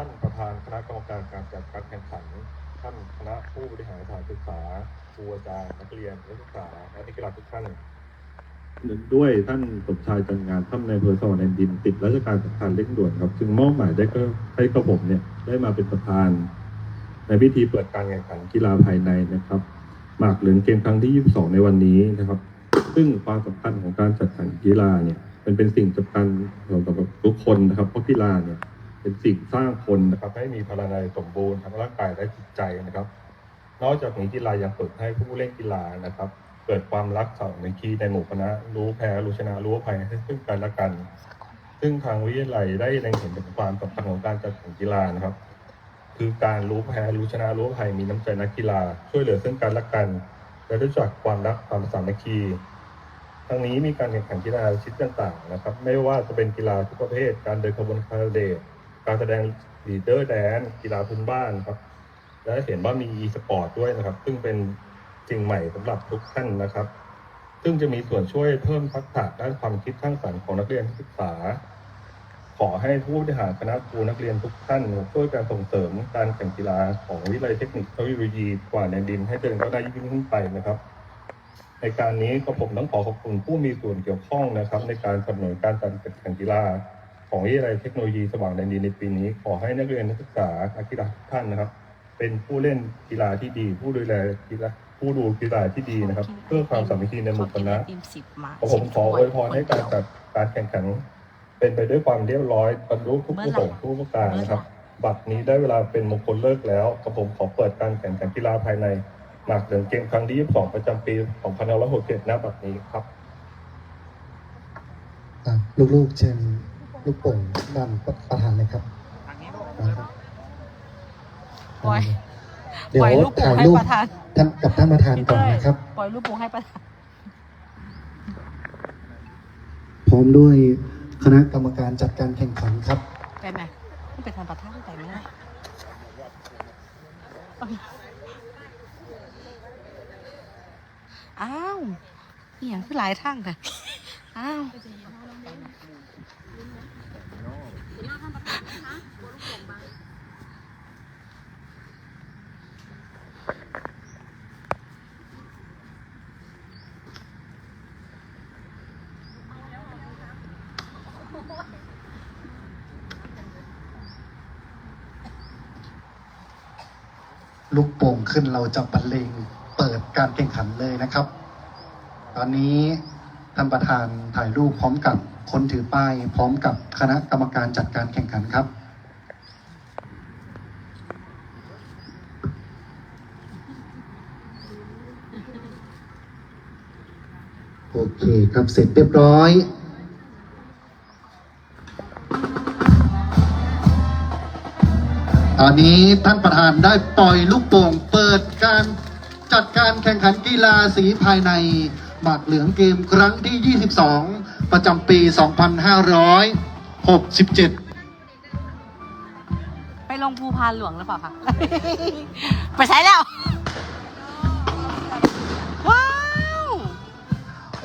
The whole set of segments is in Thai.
ท่านประธานคณะกรรมการการจัดการแข่งขัน ท่านคณะผู้บริหารสถานศึกษาครูอาจารย์นักเรียนนักศึกษาและนักกีฬาทุกท่านด้วยท่านสมชายจันงานท่านในอำเภอสวรรค์ดนดินติดราชการสำคัญเร่งด่วนครับจึงมอบหมายได้ก็ให้กระผมเนี่ยได้มาเป็นประธาน ในพิธีเปิดการแข่งขันกีฬาภายในนะครับหมากเหลืองเกมครั้งที่ 22 ในวันนี้นะครับ ซึ่งความสำคัญของการจัดการกีฬาเนี่ยมันเป็นสิ่งสำคัญสำหรับทุกคนนะครับเพราะกีฬาเนี่ย เป็นสิ่งสร้างคนนะครับให้มีพลานัยสมบูรณ์ทั้งร่างกายและจิตใจนะครับ นอกจากนี้กีฬายังเปิดให้ผู้เล่นกีฬานะครับ เกิดความรักสามัคคีในหมู่คณะรู้แพ้รู้ชนะรู้ภัยให้ซึ่งกันและกัน ซึ่งทางวิทยาลัยได้เล็งเห็นถึงความสำคัญของการจัดแข่งกีฬานะครับ คือการรู้แพ้รู้ชนะรู้ภัยมีน้ำใจนักกีฬา ช่วยเหลือซึ่งกันและกันและรู้จักความรักความสามัคคีทั้งนี้มีการแข่งขันกีฬาชนิดต่างๆนะครับ ไม่ว่าจะเป็นกีฬาทุกประเภท การเดินขบวนคาราเดท การแสดงลีดเดอร์แดนกีฬาพื้นบ้านครับ และเห็นว่ามี e สปอร์ตด้วยนะครับ ซึ่งเป็นสิ่งใหม่สำหรับทุกท่านนะครับ ซึ่งจะมีส่วนช่วยเพิ่มทักษะด้านความคิดสร้างสรรค์ของนักเรียนศึกษา ขอให้ผู้บริหารคณะครูนักเรียนทุกท่านช่วยการส่งเสริมการแข่งกีฬาของวิทยาลัยเทคนิคเทคโนโลยีกว่าแนดินให้เจริญก้าวหน้ายิ่งขึ้นไปนะครับในการนี้ก็ผมต้องขอขอบคุณผู้มีส่วนเกี่ยวข้องนะครับ ในการสนับสนุนการจัดแข่งกีฬา ของวิทยาลัยเทคโนโลยีสว่างแดนดินในปีนี้ ขอให้นักเรียนนักศึกษานักกีฬาทุกท่านนะครับ เป็นผู้เล่นกีฬาที่ดี ผู้ดูแลกีฬาผู้ดูกีฬาที่ดีนะครับ เพื่อความสามัคคีในหมู่คณะทีมสิบมาผมขออวยพรให้การจัดการแข่งขัน เป็นไปด้วยความเรียบร้อยบรรลุทุกผู้ส่งทุกประการนะครับ บัดนี้ได้เวลาเป็นมงคลเลิกแล้วกับผมขอเปิดการแข่งขันกีฬาภายในหมากเหลืองเกมครั้งที่ 22 ประจำปี2567ณบัดนี้ครับอะลูกๆเชิญ ลูกโป่งด้านประธานเลยครับนะครับปล่อยเดี๋ยวปล่อยลูกโป่ถ่างยให้รูปประธานท่านกับท่านประธานก่อนนะครับ ปล่อยลูกโป่งให้ประธาน พร้อมด้วยคณะกรรมการจัดการแข่งขันครับไปไหมไม่ไปทานประธานไปไหมอ้าวอหย่างคือหลายทั้งแต่อ้าว ลูกโป่งขึ้นเราจะบรรเลงเปิดการแข่งขันเลยนะครับ ตอนนี้ท่านประธานถ่ายรูปพร้อมกับคนถือป้ายพร้อมกับคณะกรรมการจัดการแข่งขันครับโอเคครับเสร็จเรียบร้อย ตอนนี้ท่านประธานได้ปล่อยลูกโป่งเปิดการจัดการแข่งขันกีฬาสีภายในหมากเหลืองเกมครั้งที่ 22 ประจำปี 2567 ไปลงภูพานหลวงหรือเปล่าคะ ไปใช้แล้ว ว้าว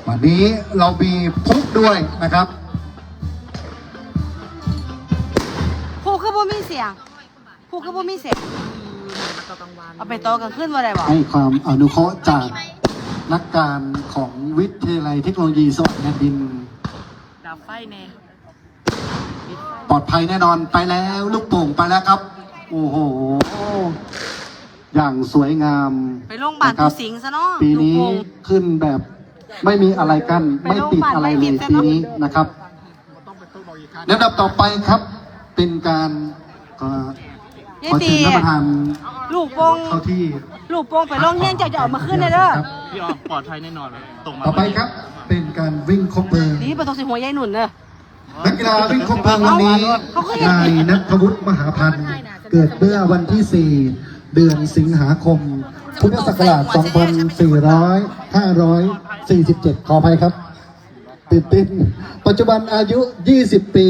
วันนี้เรามีพุกด้วยนะครับภูคือบ่มีเสียง ภูคือบ่มีเสียงเอาไปโตกันขึ้นมาได้บ่ให้ความอนุเคราะห์จากนักการของวิทยาลัยเทคโนโลยีสวรรค์แดนดิน ดับไฟแน่ปลอดภัยแน่นอนไปแล้วลูกโป่งไปแล้วครับ โอ้โห อย่างสวยงามไปโรงพยาบาลนะครัปูบสิงห์ซะเนาะปีนี้ลูกโป่งขึ้นแบบไม่มีอะไรกั้นไปไม่โรงพติดยาบาลอะไรไม่เลติยดซะปีเนอะ นี้นะครับลำดับต่อไปครับ เป็นการเอ่อ ขอเชิญท่านประธานลูกโป่งเข้าที่ลูกโป่งไปโรงเรียนเจะจะเอามาขึ้นเลยเด้อครับพี่ออมปลอดภัยแน่นอนเลยตรงมาต่อไปครับ เป็นการวิ่งครบเพลิงนี่ประตูสิหัวยายหนุนเด้อนักกีฬาวิ่งครบเพลิงวันนี้เขาก็ยังนายนัทวุฒิมหาพันธ์ เกิดเมื่อวันที่ 4 เดือนสิงหาคม พุทธศักราช 2447 ขออภัยครับตื่นเต้นปัจจุบันอายุ 20 ปี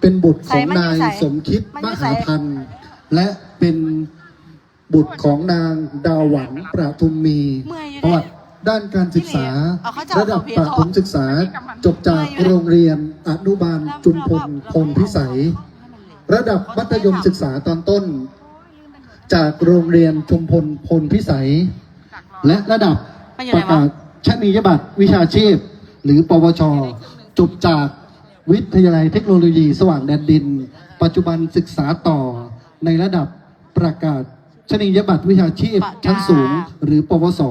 เป็นบุตรของนายสมคิดมหาพันธ์ และเป็นบุตรของนางดาวหวันประทุมมีประวัติด้านการศึกษา ระดับประถมศึกษาจบจากโรงเรียนอนุบาลจุมพลพลพิสัย ระดับมัธยมศึกษาตอนต้น จากโรงเรียนชุมพลพลพิสัย และระดับไปอยู่ปไหนระวะกาศชนียบัตรวิชาชีพ หรือปวช จบจากวิทยาลัยเทคโนโลยีสว่างแดนดิน ปัจจุบันศึกษาต่อ ในระดับประกาศชนียบัตรวิชาชีพชั้นสูง หรือปวส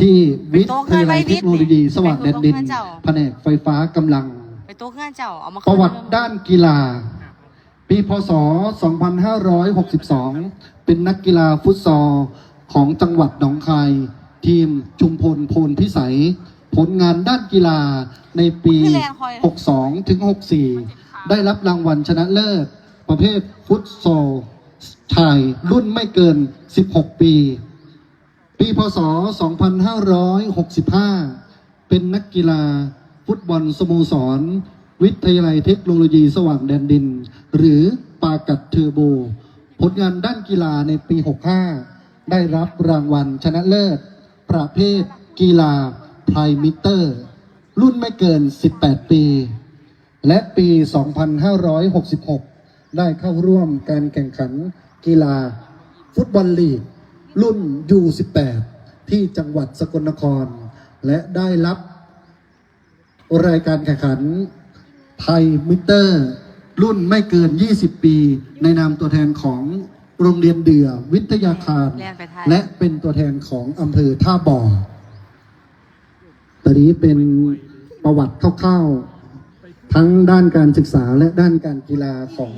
ที่วิทยาลัยเทคโนโลยีสว่างแดนดิน แผนกไฟฟ้ากำลัง ไปโต๊ะเพื่อนเจ้าเอามาประวัติด้านกีฬา ปีพศ 2562 เป็นนักกีฬาฟุตซอลของจังหวัดหนองคาย ทีมชุมพลโพลพิสัย ผลงานด้านกีฬาในปี 62ถึง64 ได้รับรางวัลชนะเลิศ ประเภทฟุตซอลชายรุ่นไม่เกิน 16 ปี ปีพศ 2565 เป็นนักกีฬาฟุตบอลสโมสร วิทยาลัยเทคโนโลยีสว่างแดนดิน หรือปากัดเทอร์โบ ผลงานด้านกีฬาในปี 65 ได้รับรางวัลชนะเลิศ ประเภทกีฬาไพรมิเตอร์ รุ่นไม่เกิน 18 ปี และปี 2566 ได้เข้าร่วมการแข่งขันกีฬา ฟุตบอลลีก รุ่น U18 ที่จังหวัดสกลนคร และได้รับ รายการแข่งขันไทยมิเตอร์ รุ่นไม่เกิน 20 ปี ในนามตัวแทนของโรงเรียนเดือวิทยาคารเรียนไปไทยและเป็นตัวแทนของอำเภอท่าบ่อตอนนี้เป็นประวัติคร่าวๆ ทั้งด้านการศึกษาและด้านการกีฬาของ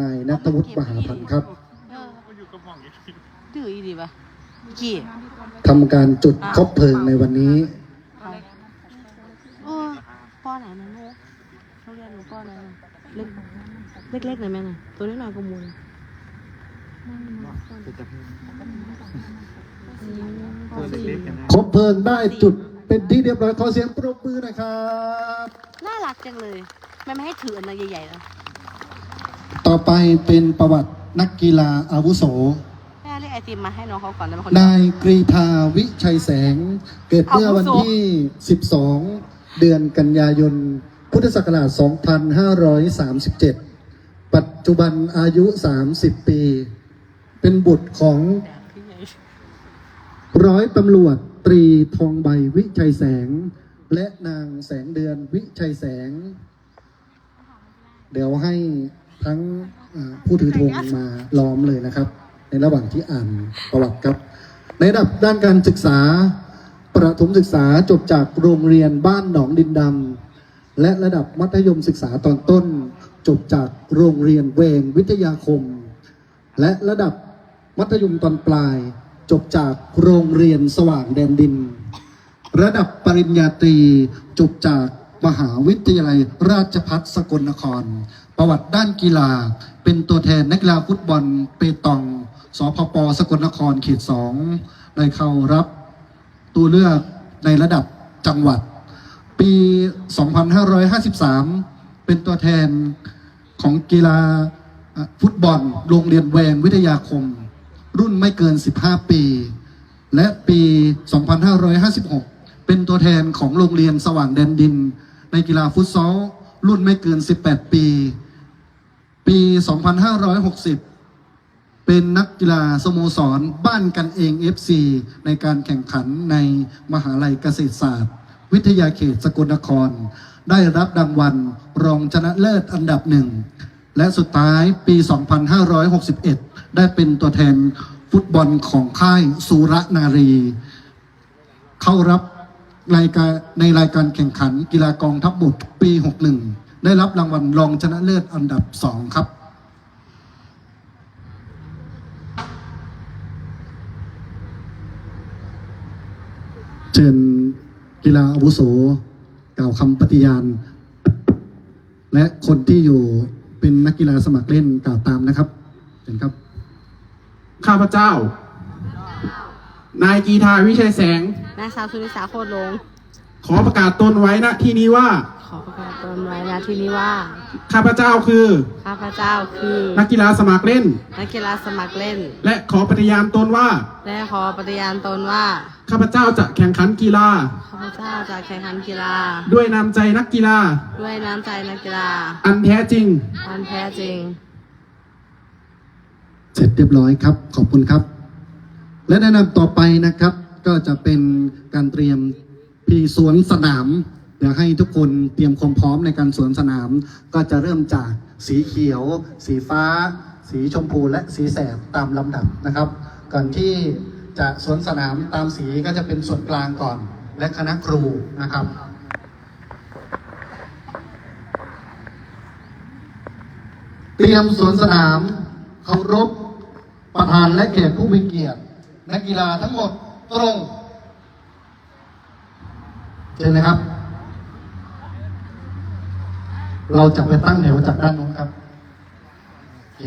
นายนัทวุฒิมหาพันธ์ครับเออดื้ออีดีปะกี่ทำการจุดคบเพลิงในวันนี้เออป้อไหนนะลูกเขาเรียนหนูป้อไหนนะเล็กเล็กๆหน่อยแม่น่ะตัวน้อยๆก็มูลป้อสี่คบเพลิงได้จุดเป็นที่เรียบร้อยขอเสียงปรบมือหนะครับ น่ารักจังเลยไม่ไม่ให้ถืออันนั้นใหญ่ๆแล้วต่อไปเป็นประวัตินักกีฬาอาวุโส แม่เรียกไอติมมาให้น้องเขาก่อนได้ไหมคนนายกรีธาวิชัยแสง เกิดเมื่อวันที่ 12 เดือนกันยายน พุทธศักราช 2537 ปัจจุบันอายุ 30 ปี เป็นบุตรของร้อยตำรวจตรีทองใบวิชัยแสง และนางแสงเดือนวิชัยแสง เดี๋ยวให้ทั้งผู้ถือธงมาล้อมเลยนะครับ ในระหว่างที่อ่านประวัติครับ ในระดับด้านการศึกษา ประถมศึกษาจบจากโรงเรียนบ้านหนองดินดำและระดับมัธยมศึกษาตอนต้น จบจากโรงเรียนเวงวิทยาคม และระดับมัธยมตอนปลาย จบจากโรงเรียนสว่างแดนดิน ระดับปริญญาตรีจบจากมหาวิทยาลัยราชภัฏสกลนคร ประวัติด้านกีฬา เป็นตัวแทนนักกีฬาฟุตบอลเปตอง สพปสกลนครเขตสองได้เข้ารับตัวเลือกในระดับจังหวัด ปี 2553 เป็นตัวแทนของกีฬาฟุตบอล โรงเรียนแวงวิทยาคม รุ่นไม่เกิน 15 ปี และปี 2556 เป็นตัวแทนของโรงเรียนสว่างแดนดิน ในกีฬาฟุตซอลรุ่นไม่เกิน 18 ปี ปี 2560 เป็นนักกีฬาสโมสรบ้านกันเอง FC ในการแข่งขันในมหาลัยเกษตรศาสตร์ วิทยาเขตสกลนคร ได้รับรางวัลรองชนะเลิศอันดับหนึ่ง และสุดท้ายปี 2561 ได้เป็นตัวแทนฟุตบอลของค่ายสุรนารี เข้ารับ รายการในรายการแข่งขันกีฬากองทัพบกปี 61 ได้รับรางวัลรองชนะเลิศอันดับ 2 ครับ เชิญกีฬาอาวุโส กล่าวคำปฏิญาณ และคนที่อยู่เป็นนักกีฬาสมัครเล่นกล่าวตามนะครับเชิญครับ ข้าพเจ้า นายกีทาวิชัยแสง นางสาวสุนิสาโคตรลง ขอประกาศตนไว้ณที่นี้ว่า ขอประกาศตนไว้นะที่นี้ว่า ข้าพเจ้าคือ ข้าพเจ้าคือนักกีฬาสมัครเล่น นักกีฬาสมัครเล่น และขอปฏิญาณตนว่า และขอปฏิญาณตนว่าข้าพเจ้าจะแข่งขันกีฬา ข้าพเจ้าจะแข่งขันกีฬา ด้วยน้ำใจนักกีฬา ด้วยน้ำใจนักกีฬา อันแท้จริง อันแท้จริง เสร็จเรียบร้อยครับ ขอบคุณครับ และแนะนำต่อไปนะครับก็จะเป็นการเตรียมพีสวนสนามเดี๋ยวให้ทุกคนเตรียมความพร้อมในการสวนสนาม ก็จะเริ่มจากสีเขียว สีฟ้า สีชมพูและสีแสดตามลำดับนะครับ ก่อนที่จะสวนสนามตามสีก็จะเป็นส่วนกลางก่อน และคณะครูนะครับเตรียมสวนสนามเคารพประธานและแขกผู้มีเกียรติ นักกีฬาทั้งหมดตรงเชิญนะครับ เราจะไปตั้งแถวจากด้านนู้นครับโอเค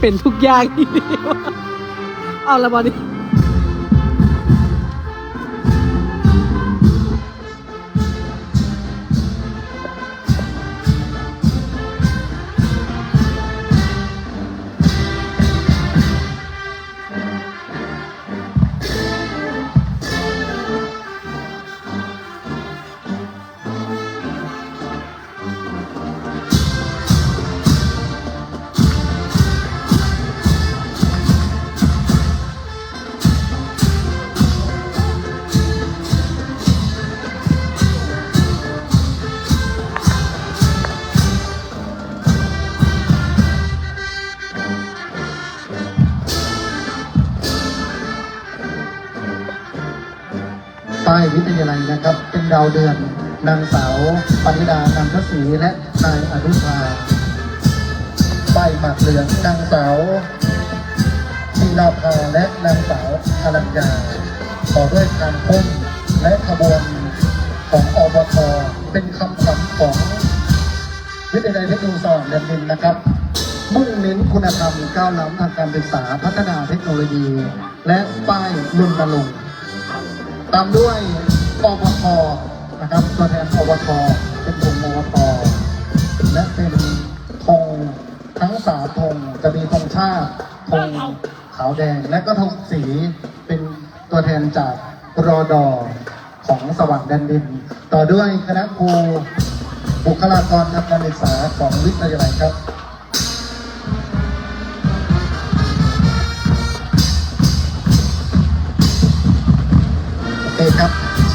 เป็นทุกอย่างที่ดีเอาละบอดี้ ดาวเดือน นางสาวปณิดานันทศรีและนายอนุชาป้ายหมากเหลืองนางสาวชีลาภาและนางสาวอรัญญาต่อด้วยการพ่นและขบวนของอบทเป็นคำขวัญของวิทยาลัยเทคโนโลยีสว่างแดนดินนะครับ มุ่งเน้นคุณธรรมก้าวล้ำทางการศึกษาพัฒนาเทคโนโลยี และป้ายรณรงค์ตามด้วย อบทนะครับตัวแทนอบทเป็นธงอบทและเป็นธงทั้งสามธงจะมีธงชาติธงขาวแดง และก็ธงสีเป็นตัวแทนจากรอดอของสว่างแดนดิน ต่อด้วยคณะครูบุคลากรทางการศึกษาของวิทยาลัยครับ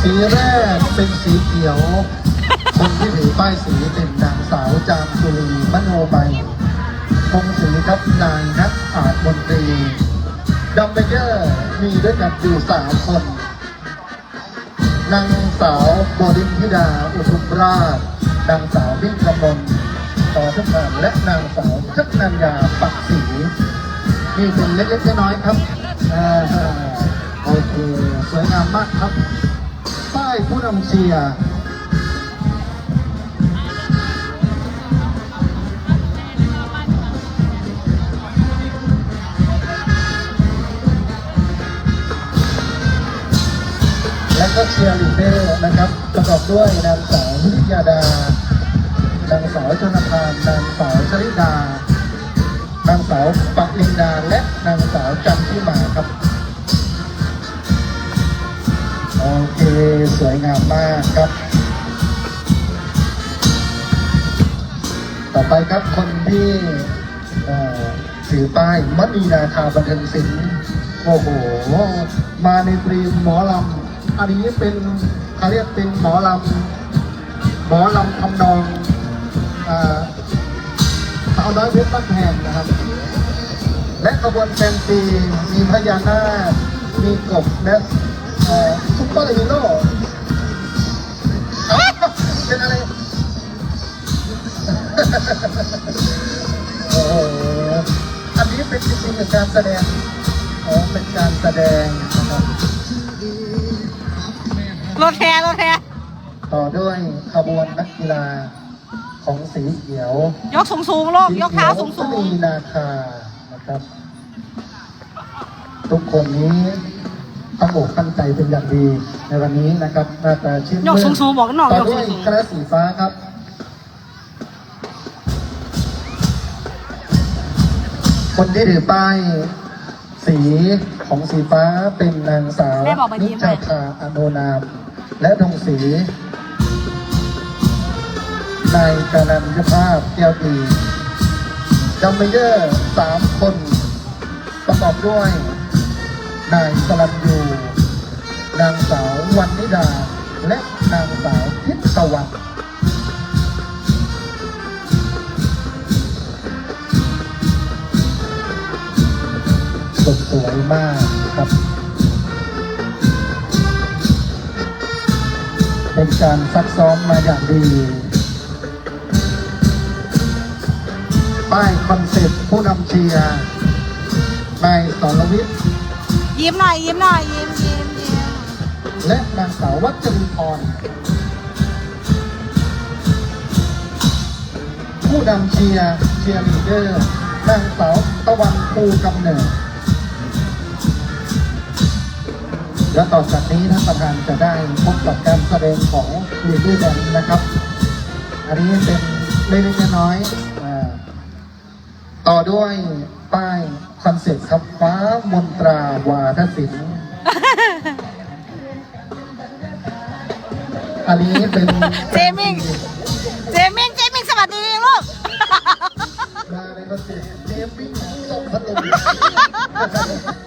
สีแรกเป็นสีเขียว คนที่ถือป้ายสีเป็นนางสาวจามสุรีมโนใบคงสีครับนายนักอาจมนตรีดัมเบเยอร์มีด้วยกันอยู่สามคนนางสาวโบดินธิดาอุทุมราชนางสาวมิ่งกมลต่อทุกานและนางสาวชักนัญญาปักศรีนี่เป็นเล็กๆน้อยๆครับอโอเคสวยงามมากครับ ผู้นำเชียร์และก็เชียร์ลีดเดอร์นะครับประกอบด้วยนางสาววิทยาดานางสาวชนพานนางสาวชริดานางสาวปักลินดาและนางสาวจันทิมาครับ สวยงามมากครับ ต่อไปครับคนที่เอ่อถือป้ายมณีนาคาบันเทิงศิลป์โอ้โห มาในตรีมหมอลำอันนี้เป็นเขาเรียกเป็นหมอลำหมอลำทำนองเอ่อสาวน้อยเพชรบ้านแพงนะครับ และขบวนแฟนซีมีพญานาคมีกบและซุปเปอร์ฮีโร่ เป็นจริงๆเป็นการแสดงอ๋อเป็นการแสดงนะครับรถแทรถแทต่อด้วยขบวนนักกีฬาของสีเขียวยกสูงสูงๆโลกยกเท้าสูงสูสีงเขียวมณีนาคานะครับ ทุกคนนี้ตั้งอกตั้งใจเป็นอย่างดีในวันนี้นะครับหน้าตาชื่นยกสูงสูงๆบอกน้องต่อยกด้สูวยงสูงคณะสีฟ้าครับ คนที่ถือป้ายสีของสีฟ้าเป็นนางสาวนิจาภาอโนนาม และธงสีนายกานันยภาพแก้วดีดัมเมเยอร์สามคน ประกอบด้วยนายสลันยู นางสาววันนิดา และนางสาวทิพย์ตะวัน สุดสวยมากครับ เป็นการซักซ้อมมาอย่างดี ป้ายคอนเซ็ปต์ผู้นำเชียร์นายสรวิทย์ยิ้มหน่อย ยิ้มหน่อย ยิ้มยิ้มยิ้มและนางสาววัชรีพรผู้นำเชียร์เชียร์ลีดเดอร์นางสาวตะวันภูกำเนิด และต่อจากนี้ท่านประธานจะได้พบกับการแสดงของลีดเดอร์แดนนะครับ อันนี้เป็นเล็กๆน้อยๆอ่าต่อด้วยป้ายคอนเซ็ปต์ครับฟ้ามนตราวาทศิลป์อันนี้เป็นเจมิงเจมิงเจมิงสวัสดีลูกมาในคอนเซ็ปต์เจมมิ่งส่งพัดลม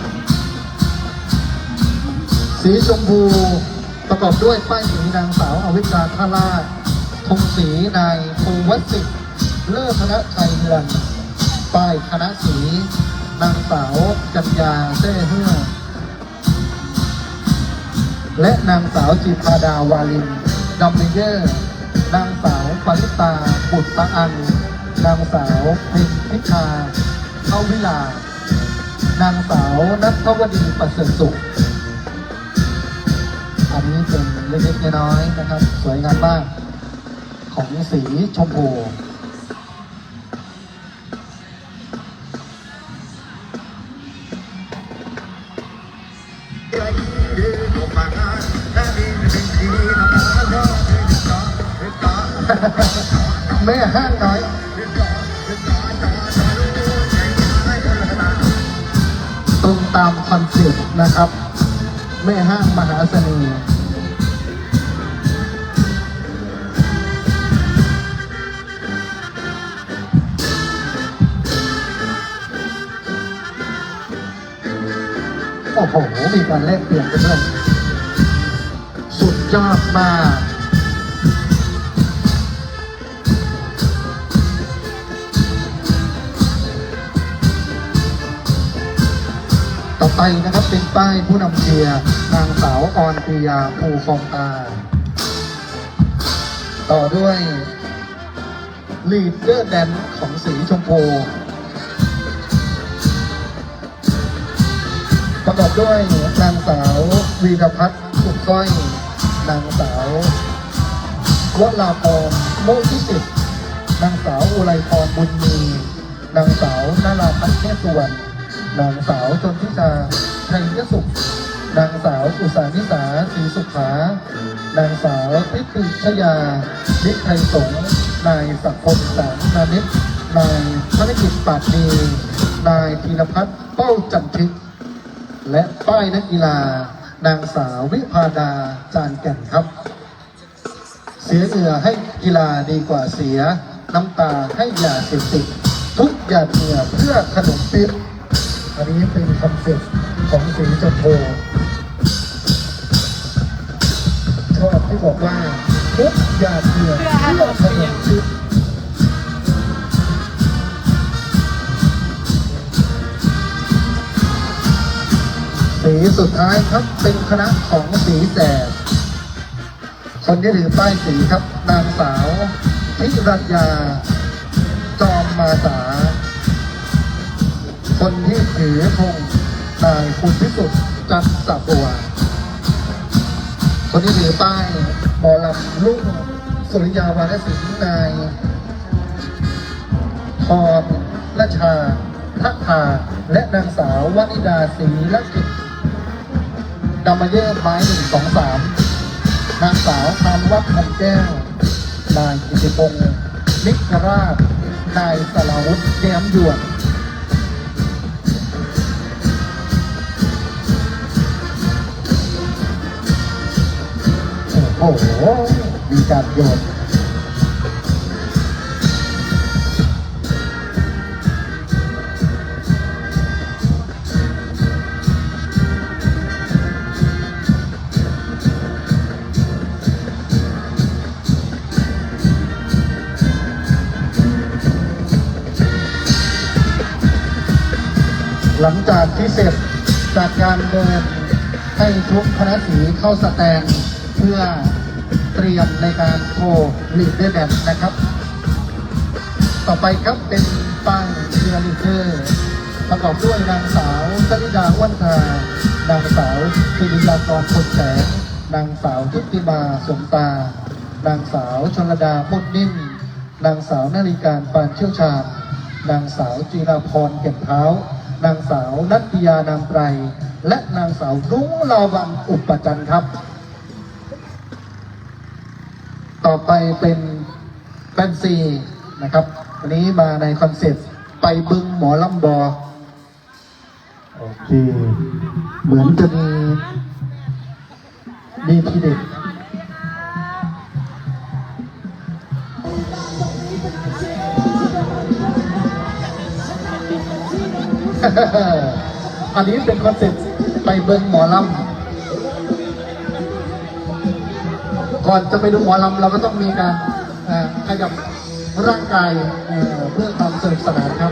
สีชมพูประกอบด้วยป้ายสีนางสาวอวิชาท่าราธงสีนายภูวสิทธิ์เลิศธนชัยเรือนป้ายคณะสีนางสาวกัญญาเซ่เฮือและนางสาวจิพาดาวาลินดัมเมเยอร์ นางสาวปริตาบุตรตะอังนางสาวเพ็ญพิชาเข้าวิลา นางสาวนัทวดีประเสริฐสุข เป็นเล็กๆน้อยๆนะครับ สวยงามมาก ของสีชมพูแม่ห้างน้อยตรงตามคอนเซ็ปต์นะครับ แม่ห้างมหาเสน่ห์ โอ้โห มีการแลกเปลี่ยนกันด้วยสุดยอดมากต่อไปนะครับเป็นป้ายผู้นำเชียร์นางสาวออนปิยาภูฟองตา ต่อด้วยลีดเดอร์แดนของสีชมพู ด้วยนางสาววีรพัฒน์สุขก้อย นางสาววลาพรโมทิสิทธิ์นางสาวอุไรพรบุญมี นางสาวนาราพัฒน์เทพสุวรรณนางสาวจนทิชาไทยยสุข นางสาวอุสานิสาศรีสุขานางสาวพิติชยานิไทยสงนายสักพลสังนานิตนายธนกิจปาดดี นายธีรพัฒน์เป้าจันทิก และป้ายนักกีฬานางสาววิพาดาจานแก่นครับ เสียเหงื่อให้กีฬาดีกว่าเสีย น้ำตาให้ยาเสพติดทุกหยาดเหงื่อเพื่อขนมปิ๊บอันนี้เป็นคอนเซ็ปต์ของสีจมพูชอบที่บอกว่าทุกหยาดเหงื่อเพื่อขนมปิ๊บ สุดท้ายครับเป็นคณะของสีแสบคนที่ถือป้ายสีครับนางสาวทิรัญญา จอมมาสา คนที่ถือธงนายคุณพิสุทธิ์จันทร์สับัว คนที่ถือป้ายหมอลำลูกสุริยาวานศิลป์นายพรละชาทักทาและนางสาววนิดาศรีละกิจ ดามาเยอร์ไม้หนึ่งสองสามนางสาวพานวัฒน์คงแก้ว นายกิติพงศ์นิกราช นายสลาวุฒิแย้มหยวนโอ้โห มีการโยน หลังจากที่เสร็จจากการเดินให้ทุกคณะสีเข้าสแตนเพื่อเตรียมในการโชว์ลีดเดอร์แดนนะครับ ต่อไปครับเป็นป้ายเชียร์ลีดเดอร์ประกอบด้วยนางสาวสลิดาอ้วนทานางสาวสิริยากรคนแสงนางสาวทุติมาสมตานางสาวชนลดาพุทธนิ่มนางสาวนาฬิการปานเชี่ยวชาญนางสาวจีราพรเก็บเท้า นางสาวนัตยานามไตรและนางสาวรุ้งลาวันอุปจันทร์ครับ ต่อไปเป็นแฟนซีนะครับวันนี้มาในคอนเซ็ปต์ไปบึงหมอลำบอโอเค เหมือนจะมีมีทีเด็ด อันนี้เป็นคอนเซ็ปต์ไปเบิ้งหมอลำก่อนจะไปดูหมอลำเราก็ต้องมีการขยับร่างกายเอ่อเพื่อความสนุกสนานครับ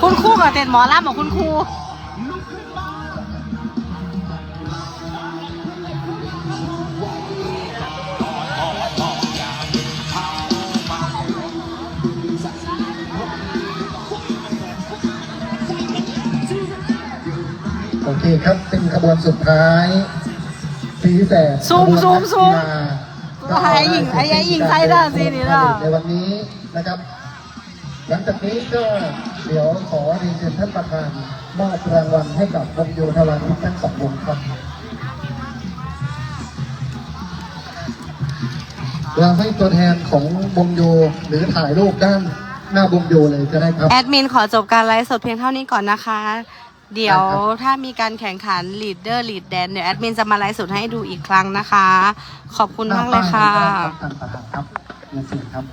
คุณครูกับเต้นหมอลำของคุณครู โอเคครับเป็นขบวนสุดท้ายสีแสดซูมซูมซูมขบวนนักกีฬาไอ้หญิงไอ้หญิงไทยด้านสินี่ล่ะ ในวันนี้นะครับ หลังจากนี้ก็เดี๋ยวขอเรียนเชิญท่านประธานมอบรางวัลให้กับวงโยธวาทิตทั้งสองวงครับเราให้ตัวแทนของวงโยหรือถ่ายรูปด้านหน้าวงโยเลยก็ได้ครับ แอดมินขอจบการไลฟ์สดเพียงเท่านี้ก่อนนะคะ เดี๋ยวถ้ามีการแข่งขันลีดเดอร์ลีดแดนเดี๋ยวแอดมินจะมาไลฟ์สดให้ดูอีกครั้งนะคะ ขอบคุณมากเลยค่ะหน้าป้ายนะครับท่านประธานครับเรียนเชิญครับ